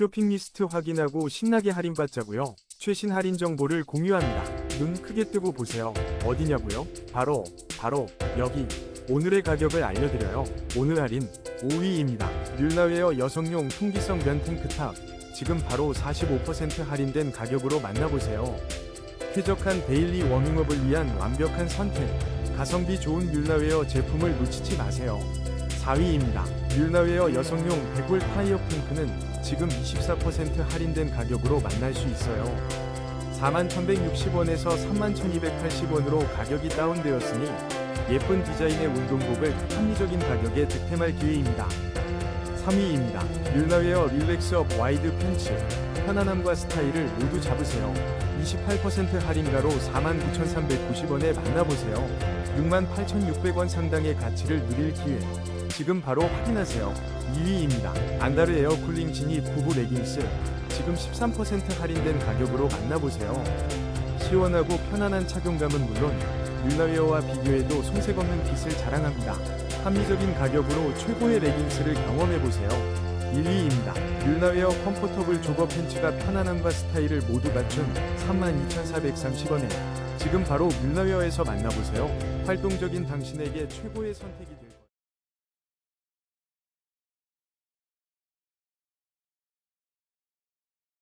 쇼핑 리스트 확인하고 신나게 할인받자고요. 최신 할인 정보를 공유합니다. 눈 크게 뜨고 보세요. 어디냐고요? 바로 바로 여기. 오늘의 가격을 알려드려요. 오늘 할인 5위입니다. 뮬라웨어 여성용 통기성 면 탱크탑. 지금 바로 45% 할인된 가격으로 만나보세요. 쾌적한 데일리 워밍업을 위한 완벽한 선택. 가성비 좋은 뮬라웨어 제품을 놓치지 마세요. 4위입니다. 뮬라웨어 여성용 100월 타이어 핑크는 지금 24% 할인된 가격으로 만날 수 있어요. 41,160원에서 31,280원으로 가격이 다운되었으니 예쁜 디자인의 운동복을 합리적인 가격에 득템할 기회입니다. 3위입니다. 뮬라웨어 릴렉스업 와이드 팬츠. 편안함과 스타일을 모두 잡으세요. 28% 할인가로 49,390원에 만나보세요. 68,600원 상당의 가치를 누릴 기회. 지금 바로 확인하세요. 2위입니다. 안다르 에어 쿨링 지니 부부 레깅스. 지금 13% 할인된 가격으로 만나보세요. 시원하고 편안한 착용감은 물론 뮬라웨어와 비교해도 손색 없는 핏을 자랑합니다. 합리적인 가격으로 최고의 레깅스를 경험해보세요. 1위입니다. 뮬라웨어 컴포터블 조거 팬츠가 편안함과 스타일을 모두 갖춘 32,430원에 지금 바로 뮬라웨어에서 만나보세요. 활동적인 당신에게 최고의 선택이